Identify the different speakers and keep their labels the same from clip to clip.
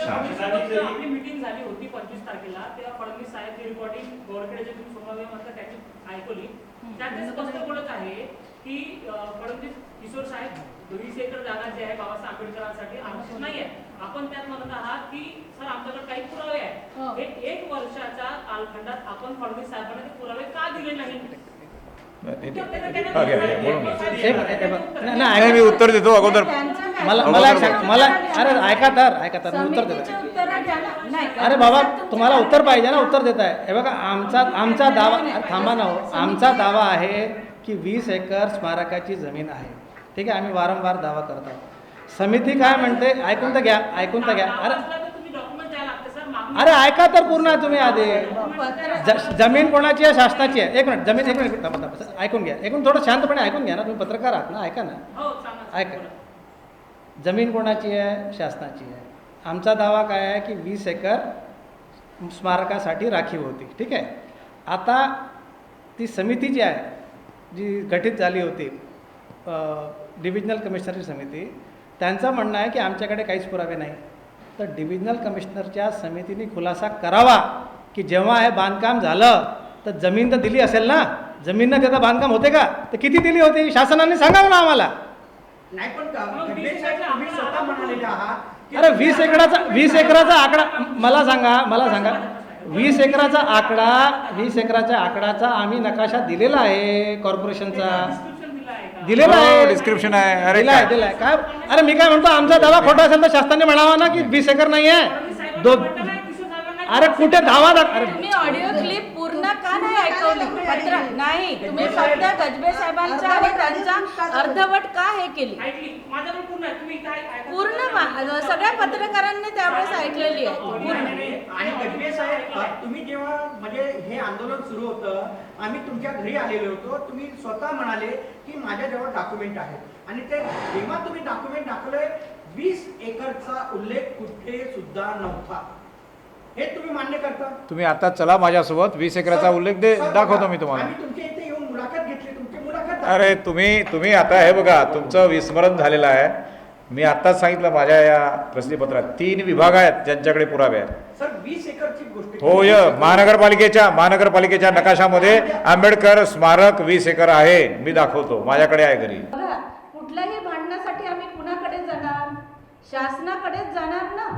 Speaker 1: आपली मीटिंग झाली होती पंचवीस तारखेला. तेव्हा फडणवीस साहेब रिकॉर्डिंग जे तुम्ही म्हटलं त्याची ऐकवली त्यात ते स्पष्ट बोलत आहे की फडणवीस किशोर साहेब वीस एकर जागा जी आहे बाबासाहेब आंबेडकरांसाठी आरक्षित नाही आहे. आपण त्यात म्हणत आहात की सर आमच्याकडे काही पुरावे
Speaker 2: हो.
Speaker 1: आहे हे एक वर्षाच्या कालखंडात आपण फडणवीस साहेबांना ते पुरावे का दिले नाही
Speaker 3: हा,
Speaker 2: हे. नाही,
Speaker 3: नाही
Speaker 2: नाही,
Speaker 3: मी उत्तर देतो अगोदर?
Speaker 2: मला मला एक सांग
Speaker 3: बोला.
Speaker 2: मला अरे ऐका तर ऐका तर मी उत्तर देतो.
Speaker 4: नाही,
Speaker 2: अरे बाबा तुम्हाला उत्तर पाहिजे ना उत्तर देत आहे हे बघा आमचा आमचा दावा अरे थांबा ना हो. आमचा दावा आहे की वीस एकर स्मारकाची जमीन आहे. ठीक आहे आम्ही वारंवार दावा करत आहोत. समिती काय म्हणते? ऐकून तर घ्या ऐकून तर घ्या. अरे अरे ऐका तर पूर्ण तुम्ही आधी. जमीन कोणाची आहे? शासनाची आहे. एक मिनिट जमीन एक मिनिट. ऐकून घ्या. ऐकून थोडं शांतपणे ऐकून घ्या ना. तुम्ही पत्रकार आहात ना ऐका ना.
Speaker 1: हो
Speaker 2: ऐका. जमीन कोणाची आहे? शासनाची आहे. आमचा दावा काय आहे की वीस एकर स्मारकासाठी राखीव होती. ठीक आहे? आता ती समिती जी आहे जी गठीत झाली होती डिव्हिजनल कमिशनरची समिती त्यांचं म्हणणं आहे की आमच्याकडे काहीच पुरावे नाही. तर डिव्हिजनल कमिशनरच्या समितीने खुलासा करावा की जेव्हा हे बांधकाम झालं तर जमीन तर दिली असेल ना? जमीन न देता बांधकाम होते का? तर किती दिली होती? शासनाने सांगावं ना आम्हाला.
Speaker 5: नाही पण तुम्ही स्वतः. आहात
Speaker 2: अरे वीस एकराचा वीस एकराचा आकडा मला सांगा मला सांगा. वीस एकराचा आकडा वीस एकराच्या आकडाचा आम्ही नकाशा दिलेला आहे कॉर्पोरेशनचा.
Speaker 1: डिस्क्रिप्शन
Speaker 2: दिलेला
Speaker 3: हो,
Speaker 2: आहे.
Speaker 3: description आहे. अरे
Speaker 2: दिला आहे
Speaker 3: काय?
Speaker 2: अरे मी काय म्हणतो आमचा दावा खोटा असेल तर शासनाने म्हणावा ना की वीस एकर नाही आहे दो अरे कुठे दावा दाख अरे
Speaker 4: तुम्ही ऑडिओ क्लिप पूर्ण का नाही ऐकवली? पत्र नाही तुम्ही फक्त गजबे साहेबांचा आणि त्यांचा अर्धवट हे केली.
Speaker 1: पूर्ण आहे. तुम्ही काय ऐका-
Speaker 4: पूर्ण मा- सगळ्या पत्रकारांनी त्यावेळेस ऐकलेली आहे. पूर्ण.
Speaker 5: गजबे साहेब तुम्ही जेव्हा म्हणजे हे आंदोलन सुरू होतं आम्ही तुमच्या घरी आलेलो होतो तुम्ही स्वतः म्हणाले की माझ्याजवळ डॉक्युमेंट आहे. आणि ते जेव्हा तुम्ही डॉक्युमेंट दाखवले वीस एकरचा उल्लेख कुठे सुद्धा नव्हता. हे तुम्ही मान्य करता?
Speaker 3: तुम्ही आता चला माझ्यासोबत वीस एकराचा उल्लेख दे दाखवतो मी तुम्हाला
Speaker 5: आम्ही तुमच्या इथे येऊन मुलाखत घेतली तुमची मुलाखत
Speaker 3: अरे तुम्ही तुम्ही आता हे बघा तुमचं विस्मरण झालेलं आहे. मी आत्ताच सांगितलं माझ्या या प्रसिद्धीपत्रात तीन विभाग आहेत ज्यांच्याकडे पुरावे आहेत.
Speaker 5: सर वीस एकरची गोष्ट
Speaker 3: हो य महानगरपालिकेच्या महानगरपालिकेच्या नकाशामध्ये आंबेडकर स्मारक वीस एकर आहे मी दाखवतो माझ्याकडे आहे घरी.
Speaker 4: बघा कुठल्याही भांडणासाठी आम्ही कुणाकडे जाणार? शासनाकडेच जाणार ना?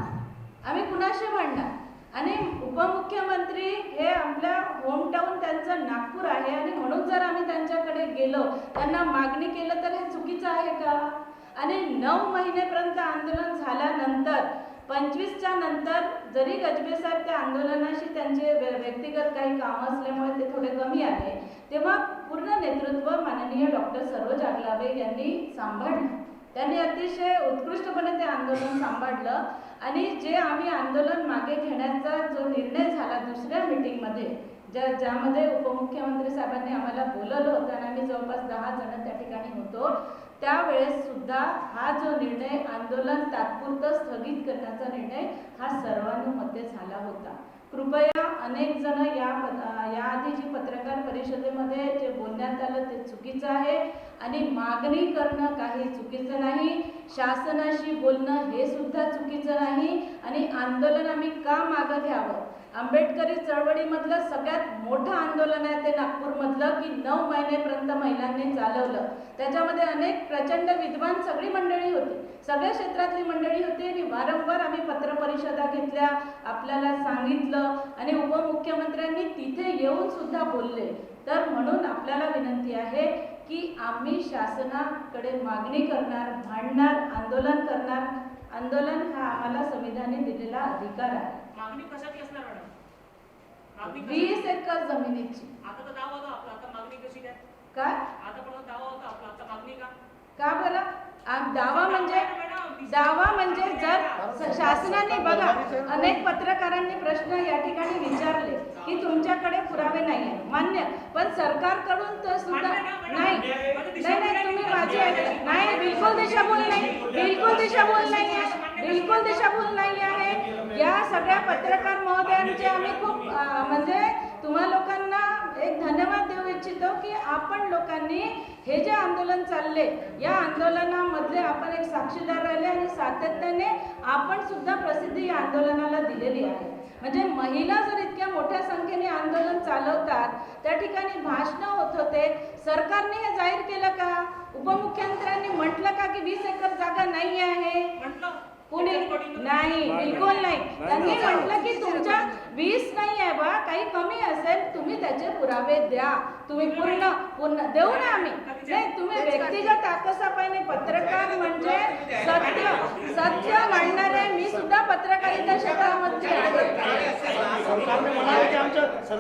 Speaker 4: आम्ही कुणाशी भांडणार? आणि उपमुख्यमंत्री हे आपल्या होमटाऊन त्यांचं नागपूर आहे आणि म्हणून जर आम्ही त्यांच्याकडे गेलो त्यांना मागणी केलं तर हे चुकीचं आहे का? आणि नऊ महिनेपर्यंत आंदोलन झाल्यानंतर पंचवीसच्या नंतर जरी गजबे साहेब त्या आंदोलनाशी त्यांचे व्य- व्यक्तिगत काही काम असल्यामुळे ते थोडे कमी आले तेव्हा पूर्ण नेतृत्व माननीय डॉक्टर सरोज आगलावे यांनी सांभाळलं. त्यांनी अतिशय उत्कृष्टपणे ते आंदोलन सांभाळलं आणि जे आम्ही आंदोलन मागे घेण्याचा जो निर्णय झाला दुसऱ्या मीटिंगमध्ये ज्या ज्यामध्ये उपमुख्यमंत्री साहेबांनी आम्हाला बोलवलं होतं आणि आम्ही जवळपास दहा जण त्या ठिकाणी होतो त्यावेळेस सुद्धा हा जो निर्णय आंदोलन तात्पुरतं स्थगित करण्याचा निर्णय हा सर्वानुमते झाला होता. कृपया अनेक जण या पद- याआधी जी पत्रकार परिषदेमध्ये जे बोलण्यात आलं ते चुकीचं आहे आणि मागणी करणं काही चुकीचं नाही. शासनाशी बोलणं हे सुद्धा चुकीचं नाही आणि आंदोलन आम्ही का मागं घ्यावं? आंबेडकरी चळवळीमधलं सगळ्यात मोठं आंदोलन आहे ते नागपूरमधलं की नऊ महिनेपर्यंत महिलांनी चालवलं. त्याच्यामध्ये अनेक प्रचंड विद्वान सगळी मंडळी होती. सगळ्या क्षेत्रातली मंडळी होती आणि वारंवार आम्ही पत्रपरिषदा घेतल्या आपल्याला सांगितलं आणि उपमुख्यमंत्र्यांनी तिथे येऊन सुद्धा बोलले. तर म्हणून आपल्याला विनंती आहे की आम्ही शासनाकडे मागणी करणार भांडणार आंदोलन करणार. आंदोलन हा आम्हाला संविधानाने दिलेला अधिकार आहे.
Speaker 1: मागणी कशाची असणार मॅडम?
Speaker 4: वीस एकर जमिनीची.
Speaker 1: आता तर दावा होता आपला आता मागणी कशी काय?
Speaker 4: काय?
Speaker 1: आता पण दावा होता आपला आता मागणी का?
Speaker 4: का बरं? दावा म्हणजे दावा म्हणजे जर शासनाने बघा अनेक पत्रकारांनी प्रश्न या ठिकाणी विचारले की तुमच्याकडे पुरावे नाही मान्य. पण सरकारकडून तर सुद्धा नाही. नाही नाही तुम्ही माझी ऐकलं. नाही बिलकुल दिशाभूल नाही. बिलकुल दिशाभूल नाही आहे बिलकुल दिशाभूल नाही आहे या सगळ्या पत्रकार महोदयांचे आम्ही खूप म्हणजे तुम्हा लोकांना एक धन्यवाद देऊ इच्छितो की आपण लोकांनी हे जे आंदोलन चालले या आंदोलनामधले आपण एक साक्षीदार राहिले आणि सातत्याने आपण सुद्धा प्रसिद्धी या आंदोलनाला दिलेली आहे. म्हणजे महिला जर इतक्या मोठ्या संख्येने आंदोलन चालवतात त्या ठिकाणी भाषणं होत होते. सरकारने हे जाहीर केलं का? उपमुख्यमंत्र्यांनी म्हटलं का की वीस एकर जागा नाही आहे?
Speaker 1: म्हटलं.
Speaker 4: कुणी नाही बिलकुल नाही त्यांनी म्हटलं की तुमच्या वीस नाही आहे बा काही कमी असेल तुम्ही त्याचे पुरावे द्या तुम्ही पूर्ण पूर्ण देऊ ना आम्ही नाही तुम्ही व्यक्तिगत आकसापाने पत्रकार म्हणजे सत्य सत्य मांडणारे मी सुद्धा पत्रकारिता क्षेत्रामध्ये आहे